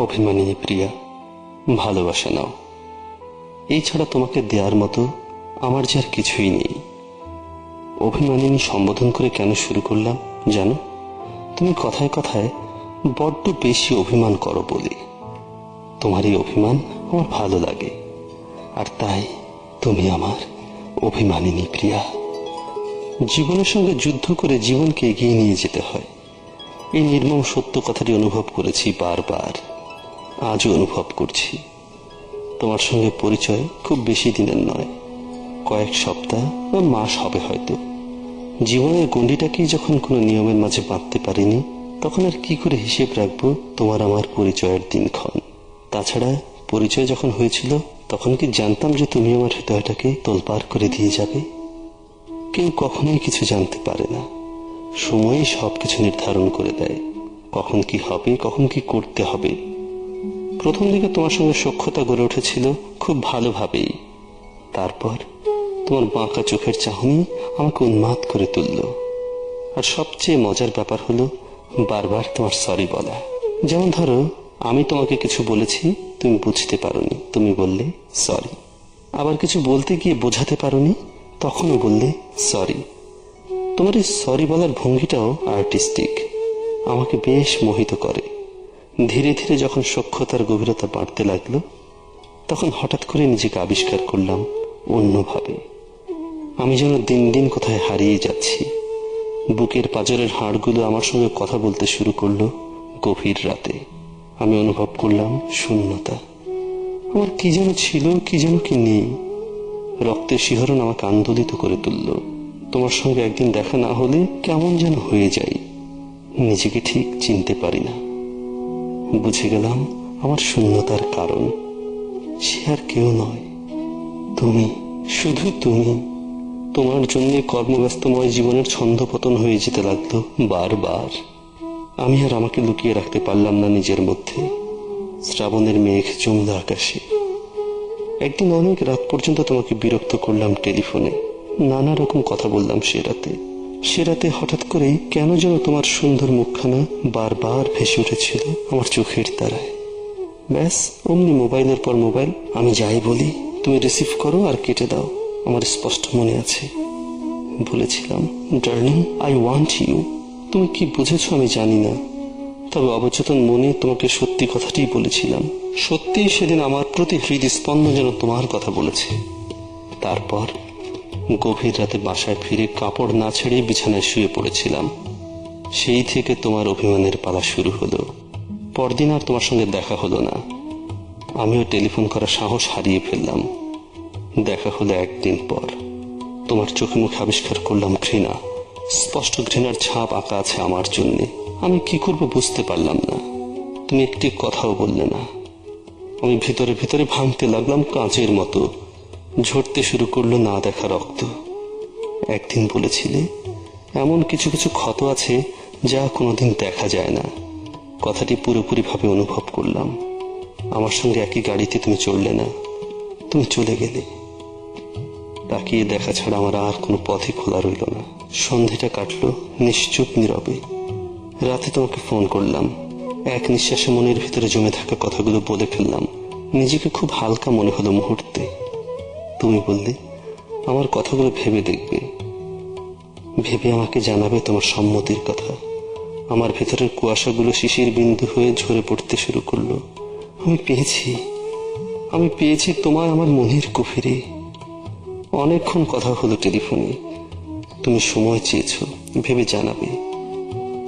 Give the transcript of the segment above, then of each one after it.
অভিমানী প্রিয়া, ভালোবাসা নাও। এই ছাড়া তোমাকে দেওয়ার মতো আমার যে আর কিছুই নেই। অভিমানিনী সম্বোধন করে কেন শুরু করলাম জানো? তুমি কথায় কথায় বড্ড বেশি অভিমান করো বলি। তোমার এই অভিমান আমার ভালো লাগে। আর তাই তুমি আমার অভিমানিনী প্রিয়া। জীবনের সঙ্গে যুদ্ধ করে জীবনকে এগিয়ে নিয়ে যেতে হয়। এই নির্মম সত্য কথাটি অনুভব করেছি বারবার। আজও অনুভব করছি। তোমার সঙ্গে পরিচয় খুব বেশি দিনের নয়। কয়েক সপ্তাহ বা মাস হবে হয়তো। জীবনের গণ্ডিটাকেই যখন কোনো নিয়মের মাঝে বাঁধতে পারিনি, তখন আর কি করে হিসেব রাখব তোমার আমার পরিচয়ের দিনক্ষণ? তাছাড়া পরিচয় যখন হয়েছিল, তখন কি জানতাম যে তুমি আমার হৃদয়টাকে তোলপার করে দিয়ে যাবে? কেউ কখনোই কিছু জানতে পারে না। সময়ই সব কিছু নির্ধারণ করে দেয়। কখন কি হবে, কখন কি করতে হবে প্রথম দিকে তোমার সঙ্গে সখ্যতা গড়ে উঠেছিল খুব ভালোভাবেই। তারপর তোমার বাঁকা চোখের চাহনি আমাকে উন্মাদ করে তুলল। আর সবচেয়ে মজার ব্যাপার হলো, বারবার তোমার সরি বলা। যেমন ধরো, আমি তোমাকে কিছু বলেছি, তুমি বুঝতে পারোনি। তুমি বললে সরি আবার কিছু বলতে গিয়ে বোঝাতে পারোনি, তখনও বললে সরি তোমার এই সরি বলার ভঙ্গিটাও আর্টিস্টিক আমাকে বেশ মোহিত করে। ধীরে ধীরে যখন সক্ষতার গভীরতা বাড়তে লাগল, তখন হঠাৎ করে নিজেকে আবিষ্কার করলাম অন্যভাবে। আমি যেন দিন দিন কোথায় হারিয়ে যাচ্ছি। বুকের পাজরের হাড়গুলো আমার সঙ্গে কথা বলতে শুরু করল গভীর রাতে। আমি অনুভব করলাম শূন্যতা। আমার কি যেন ছিল, কি যেন কি নেই। রক্তের শিহরণ আমাকে আন্দোলিত করে তুলল। তোমার সঙ্গে একদিন দেখা না হলে কেমন যেন হয়ে যাই। নিজেকে ঠিক চিনতে পারি না। বুঝে গেলাম আমার শূন্যতার কারণ। সে আর কেউ নয়। তুমি, শুধু তুমি। তোমার জন্য কর্মব্যস্তময় জীবনের ছন্দপতন হয়ে যেতে লাগল বারবার। আমি আর আমাকে লুকিয়ে রাখতে পারলাম না নিজের মধ্যে। শ্রাবণের মেঘ জমল আকাশে। একদিন অনেক রাত পর্যন্ত তোমাকে বিরক্ত করলাম টেলিফোনে। নানা রকম কথা বললাম সে রাতে। সে রাতে হঠাৎ করেই কেন যেন তোমার সুন্দর মুখখানা বারবার ভেসে উঠেছিল আমার চোখের তারায় ব্যাস, অমনি মোবাইলের পর মোবাইল, আমি যাই বলি, তুমি রিসিভ করো আর কেটে দাও, আমার স্পষ্ট মনে আছে। বলেছিলাম, ডার্লিং, আই ওয়ান্ট ইউ। তুমি কি বুঝেছ আমি জানি না। তবে অবচেতন মনে তোমাকে সত্যি কথাটি বলেছিলাম। সত্যিই সেদিন আমার প্রতি হৃদস্পন্দন যেন তোমার কথা বলেছে। তারপর গভীর রাতে বাসায় ফিরে কাপড় না ছেড়ে বিছানায় শুয়ে পড়েছিলাম। সেই থেকে তোমার অভিমানের পালা শুরু হলো। পরদিন আর তোমার সঙ্গে দেখা হলো না। আমিও টেলিফোন করার সাহস হারিয়ে ফেললাম। দেখা হলো একদিন পর। তোমার চোখে মুখে আবিষ্কার করলাম ঘৃণা। স্পষ্ট ঘৃণার ছাপ আঁকা আছে আমার জন্যে। আমি কি করব বুঝতে পারলাম না। তুমি একটি কথাও বললে না। আমি ভিতরে ভিতরে ভাঙতে লাগলাম কাঁচের মতো। ঝরতে শুরু করল না দেখা রক্ত। একদিন বলেছিলে, এমন কিছু কিছু ক্ষত আছে যা কোনোদিন দেখা যায় না। কথাটি পুরোপুরিভাবে অনুভব করলাম। আমার সঙ্গে একই গাড়িতে তুমি চললে না। তুমি চলে গেলে। তাকিয়ে দেখা ছাড়া আমার আর কোনো পথই খোলা রইল না। সন্ধেটা কাটলো নিশ্চুপ নীরবে। রাতে তোমাকে ফোন করলাম। এক নিঃশ্বাসে মনের ভিতরে জমে থাকা কথাগুলো বলে ফেললাম। নিজেকে খুব হালকা মনে হলো মুহূর্তে। তুমি বললে, আমার কথাগুলো ভেবে দেখবে। ভেবে আমাকে জানাবে তোমার সম্মতির কথা। আমার ভেতরের কুয়াশাগুলো শিশির বিন্দু হয়ে ঝরে পড়তে শুরু করল। আমি পেয়েছি আমি পেয়েছি তোমায় আমার মনের কুফিরে। অনেকক্ষণ কথা হলো টেলিফোনে। তুমি সময় চেয়েছ, ভেবে জানাবে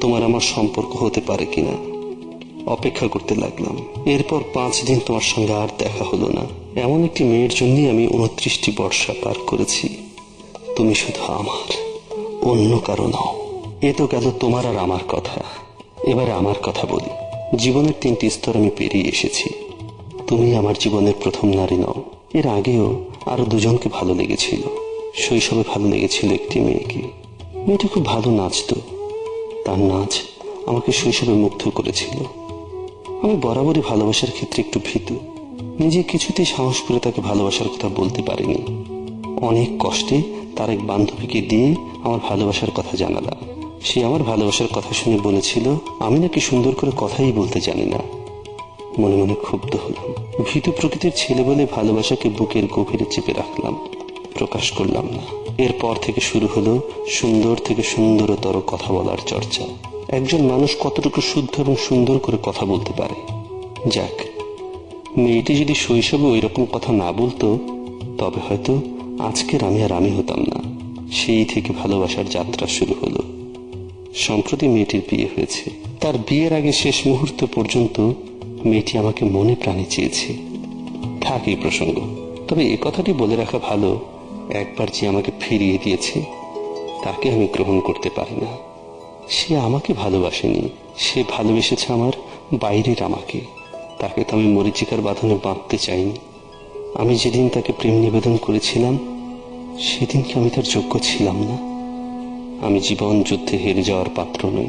তোমার আমার সম্পর্ক হতে পারে কিনা। অপেক্ষা করতে লাগলাম। এরপর পাঁচ দিন তোমার সঙ্গে আর দেখা হলো না। এমন একটি মেয়ের জন্যই আমি উনত্রিশটি বর্ষা পার করেছি। তুমি শুধু আমার, অন্য কারও নও। এ তো গেল তোমার আর আমার কথা। এবারে আমার কথা বলি। জীবনের তিনটি স্তর আমি পেরিয়ে এসেছি। তুমি আমার জীবনের প্রথম নারী নও। এর আগেও আরও দুজনকে ভালো লেগেছিল। শৈশবে ভালো লেগেছিল একটি মেয়েকে। মেয়েটি খুব ভালো নাচতো। তার নাচ আমাকে শৈশবে মুগ্ধ করেছিল। আমি বরাবরই ভালোবাসার ক্ষেত্রে একটু ভীতু। নিজে কিছুতেই সাহস করে তাকে ভালোবাসার কথা বলতে পারিনি। অনেক কষ্টে তার এক বান্ধবীকে দিয়ে আমার ভালোবাসার কথা জানালাম। সে আমার ভালোবাসার কথা শুনে বলেছিল, আমি নাকি সুন্দর করে কথাই বলতে জানি না। মনে মনে ক্ষুব্ধ হলাম। ভীতু প্রকৃতির ছেলে বলে ভালোবাসাকে বুকের গভীরে চেপে রাখলাম। প্রকাশ করলাম না। এরপর থেকে শুরু হলো সুন্দর থেকে সুন্দরতর কথা বলার চর্চা। একজন মানুষ কতটুকু শুদ্ধ এবং সুন্দর করে কথা বলতে পারে? যাক মেয়েটি যদি শৈশবে ওই রকম কথা না বলতো, তবে হয়তো আজকের আমি আর আমি হতাম না। সেই থেকে ভালোবাসার যাত্রা শুরু হলো। সম্প্রতি মেয়েটির বিয়ে হয়েছে। তার বিয়ের আগে শেষ মুহূর্ত পর্যন্ত মেয়েটি আমাকে মনে প্রাণে চেয়েছে। থাক এই প্রসঙ্গ। তবে এ কথাটি বলে রাখা ভালো, একবার যে আমাকে ফিরিয়ে দিয়েছে, তাকে আমি গ্রহণ করতে পারি না। সে আমাকে ভালোবাসেনি। সে ভালোবেসেছে আমার বাইরের আমাকে। তাকে তো আমি মরিচিকার বাঁধনে বাঁধতে চাইনি। আমি যেদিন তাকে প্রেম নিবেদন করেছিলাম সেদিন কি আমি তার যোগ্য ছিলাম না। আমি জীবন যুদ্ধে হেরে যাওয়ার পাত্র নই।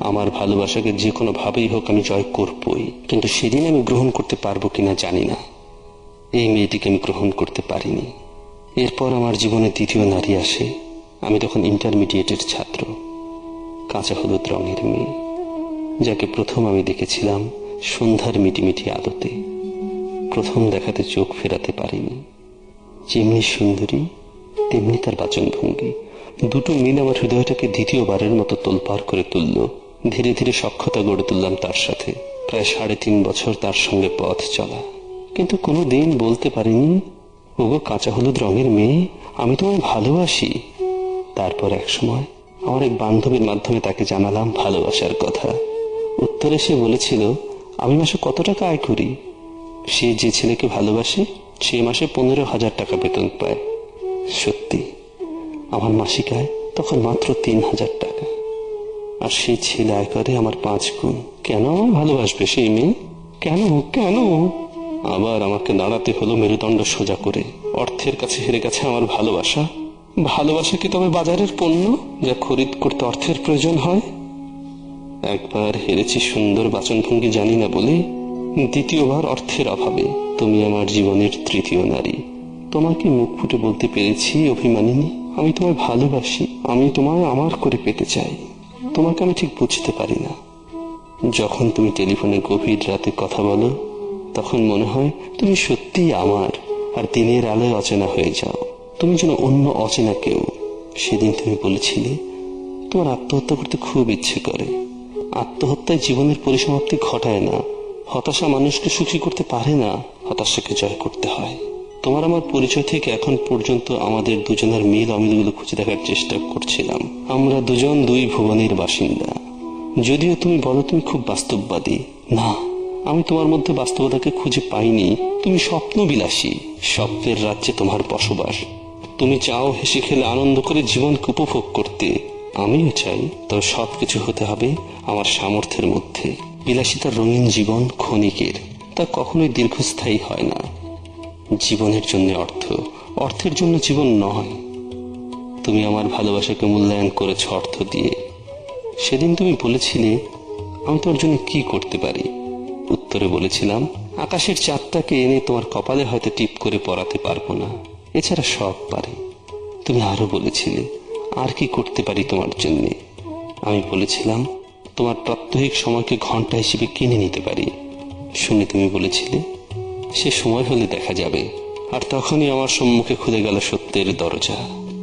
আমার ভালোবাসাকে যে কোনো ভাবেই হোক আমি জয় করবই। কিন্তু সেদিন আমি গ্রহণ করতে পারব কিনা জানি না। এই মেয়েটিকে আমি গ্রহণ করতে পারিনি। এরপর আমার জীবনে দ্বিতীয় নারী আসে। আমি তখন ইন্টারমিডিয়েটের ছাত্র। কাঁচা হলুদ রঙের মেয়ে। যাকে প্রথম আমি দেখেছিলাম সন্ধ্যার মিটিমিটি আলোতে প্রথম দেখাতে চোখ ফেরাতে পারিনি। যেমনি সুন্দরী, তেমনি তার বাচনভঙ্গি। দুটো মিল আমার হৃদয়টাকে দ্বিতীয়বারের মতো তোলপাড় করে তুলল। ধীরে ধীরে সক্ষতা গড়ে তুললাম তার সাথে। প্রায় সাড়ে তিন বছর তার সঙ্গে পথ চলা। কিন্তু কোনো দিন বলতে পারিনি, ওগো, কাঁচা হলুদ রঙের মেয়ে, আমি তোমায় ভালোবাসি। তারপর এক সময় আমার এক বান্ধবীর মাধ্যমে তাকে জানালাম ভালোবাসার কথা। উত্তরে সে বলেছিল আমি মাসে কত টাকা আয় করি? সে যে ছেলেকে ভালোবাসে, সে মাসে পনেরো হাজার টাকা বেতন পায়। সত্যি, আমার মাসিক আয় তখন মাত্র তিন হাজার টাকা। আর সেই ছেলে আয় করে আমার পাঁচ গুণ। কেন ভালোবাসবে সেই মেয়ে? কেন কেন? আবার আমাকে দাঁড়াতে হলো মেরুদণ্ড সোজা করে। অর্থের কাছে হেরে গেছে আমার ভালোবাসা। ভালোবাসা কি তবে বাজারের পণ্য, যা খরিদ করতে অর্থের প্রয়োজন হয়? একবার হেরেছি সুন্দর বাচনভঙ্গি জানি না বলে, দ্বিতীয়বার অর্থের অভাবে। তুমি আমার জীবনের তৃতীয় নারী। তোমাকে মুখ ফুটে বলতে পেরেছি, অভিমানিনী। আমি তোমায় ভালোবাসি, আমি তোমায় আমার করে পেতে চাই। তোমাকে আমি ঠিক বুঝতে পারি না। যখন তুমি টেলিফোনে গভীর রাতে কথা বলো, তখন মনে হয় তুমি সত্যিই আমার, আর দিনের আলোয় অচেনা হয়ে যাও। তুমি যেন অন্য অচেনা কেউ। সেদিন তুমি বলেছিলে, তোমার আত্মহত্যা করতে খুব ইচ্ছে করে। আত্মহত্যায় জীবনের পরিসমাপ্তি ঘটায় না। হতাশা মানুষকে সুখী করতে পারে না, হতাশাকে জয় করতে হয়। তোমার আমার পরিচয় থেকে এখন পর্যন্ত আমাদের দুজনের মিল অমিলগুলো খুঁজে দেখার চেষ্টা করছিলাম। আমরা দুজন দুই ভুবনের বাসিন্দা। যদিও তুমি বলো তুমি খুব বাস্তববাদী। না, আমি তোমার মধ্যে বাস্তবতাকে খুঁজে পাইনি। তুমি স্বপ্ন বিলাসী স্বপ্নের রাজ্যে তোমার বসবাস। তুমি চাও হেসে খেলে আনন্দ করে জীবনকে উপভোগ করতে। আমিও চাই, তবে সব কিছু হতে হবে আমার সামর্থ্যের মধ্যে। বিলাসিতার রঙিন জীবন ক্ষণিকের, তা কখনোই দীর্ঘস্থায়ী হয় না। জীবনের জন্য অর্থ, অর্থের জন্য জীবন নয়। তুমি আমার ভালোবাসাকে মূল্যায়ন করেছ অর্থ দিয়ে। সেদিন তুমি বলেছিলে, আমি তোমার জন্য কি করতে পারি? উত্তরে বলেছিলাম, আকাশের চাঁদটাকে এনে তোমার কপালে হয়তো টিপ করে পরাতে পারব না। এছাড়া সব পারি। তুমি আরও বলেছিলে আর কি করতে পারি তোমার জন্য? আমি বলেছিলাম, তোমার প্রাত্যহিক সময়কে ঘণ্টা হিসেবে কিনে নিতে পারি। শুনে তুমি বলেছিলে, সে সময় হলে দেখা যাবে। আর তখনই আমার সম্মুখে খুলে গেল সত্যের দরজা।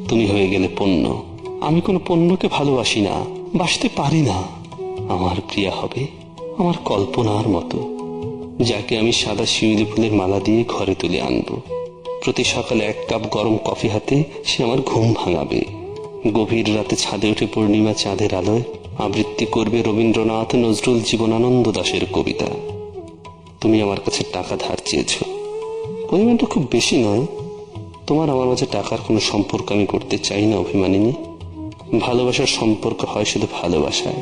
তুমি হয়ে গেলে পণ্য। আমি কোনো পণ্যকে ভালোবাসি না, বাসতে পারি না। আমার প্রিয়া হবে আমার কল্পনার মতো, যাকে আমি সাদা শিউলি ফুলের মালা দিয়ে ঘরে তুলে আনব। প্রতি সকালে এক কাপ গরম কফি হাতে সে আমার ঘুম ভাঙাবে। গভীর রাতে ছাদে উঠে পূর্ণিমা চাঁদের আলোয় আবৃত্তি করবে রবীন্দ্রনাথ নজরুল জীবনানন্দ দাশের কবিতা। তুমি আমার কাছে টাকা ধার চেয়েছ। পরিমাণটা খুব বেশি নয়। তোমার আমার মাঝে টাকার কোনো সম্পর্ক আমি করতে চাই না অভিমানিনী। ভালোবাসার সম্পর্ক হয় শুধু ভালোবাসায়।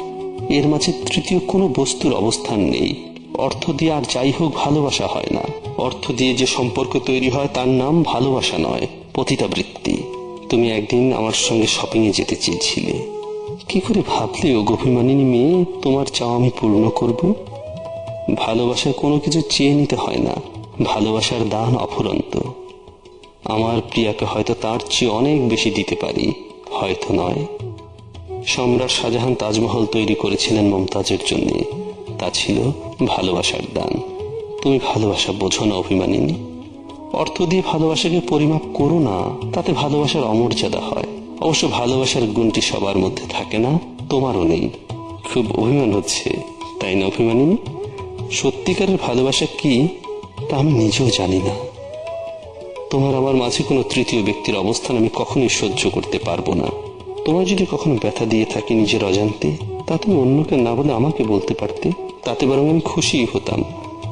এর মাঝে তৃতীয় কোনো বস্তুর অবস্থান নেই। অর্থ দিয়ে আর যাই হোক ভালোবাসা হয় না। অর্থ দিয়ে যে সম্পর্ক তৈরি হয় তার নাম ভালোবাসা নয়, পতিতাবৃত্তি। তুমি একদিন আমার সঙ্গে শপিং এ যেতে চেয়েছিলে। কি করে ভাবলে ও অভিমানিনী মেয়ে? তোমার চাও আমি পূর্ণ করব। ভালোবাসার কোনো কিছু চেয়ে নিতে হয় না। ভালোবাসার দান অফুরন্ত। আমার প্রিয়াকে হয়তো তার চেয়ে অনেক বেশি দিতে পারি। হয়তো নয়। সম্রাট শাহজাহান তাজমহল তৈরি করেছিলেন মমতাজের জন্য। তা ছিল ভালোবাসার দান। তুমি ভালোবাসা বোঝো না অভিমানিনী। অর্থ দিয়ে ভালোবাসাকে পরিমাপ করো না, তাতে ভালোবাসার অমর্যাদা হয়। অবশ্য ভালোবাসার গুণটি সবার মধ্যে থাকে না, তোমারও নেই। খুব অভিমান হচ্ছে, তাই না অভিমানিনী সত্যিকারের ভালোবাসা কি, তা আমি নিজেও জানি না। তোমার আমার মাঝে কোনো তৃতীয় ব্যক্তির অবস্থান আমি কখনোই সহ্য করতে পারব না। তোমার যদি কখনো ব্যথা দিয়ে থাকি নিজের অজান্তে, তা তুমি অন্যকে না বলে আমাকে বলতে পারতে, তাতে বরং আমি খুশিই হতাম।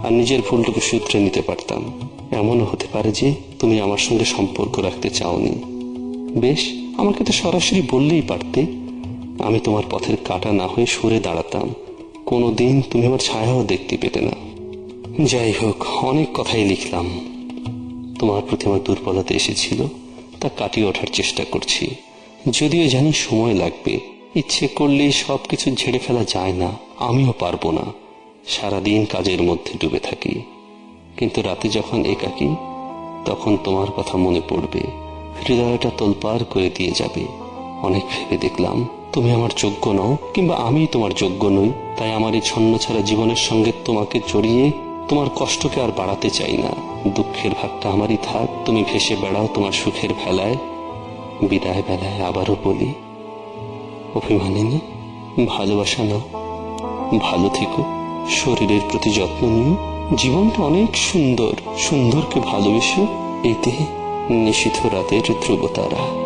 আর নিজের ভুলটুকু সূত্রে নিতে পারতাম। এমনও হতে পারে যে তুমি আমার সঙ্গে সম্পর্ক রাখতে চাওনি। বেশ, আমাকে তো সরাসরি বললেই পারতে। আমি তোমার পথের কাটা না হয়ে সরে দাঁড়াতাম। কোনো দিন তুমি আমার ছায়াও দেখতে পেতে না। যাই হোক, অনেক কথাই লিখলাম। তোমার প্রতি আমার দুর্বলতা এসেছিল, তা কাটিয়ে ওঠার চেষ্টা করছি। যদিও জানি সময় লাগবে। ইচ্ছে করলেই সব কিছু ঝেড়ে ফেলা যায় না, আমিও পারব না। সারাদিন কাজের মধ্যে ডুবে থাকি। কিন্তু রাতে যখন একাকি, তখন তোমার কথা মনে পড়বে। হৃদয়টা তোলপার করে দিয়ে যাবে। অনেক ভেবে দেখলাম, তুমি আমার যোগ্য নও, কিংবা আমি তোমার যোগ্য নই। তাই আমার এই ছন্ন ছাড়া জীবনের সঙ্গে তোমাকে জড়িয়ে তোমার কষ্টকে আর বাড়াতে চাই না। দুঃখের ভাগটা আমারই থাক, তুমি ভেসে বেড়াও তোমার সুখের ভেলায়। বিদায় বেলায় আবারও বলি, অভিমানিনী, ভালোবাসা নাও, ভালো থেকো। শরীরের প্রতি যত্ন নিন। জীবনটা অনেক সুন্দর। সুন্দরকে ভালোবেসে এতে নিষিদ্ধ রাতের ধ্রুবতারা।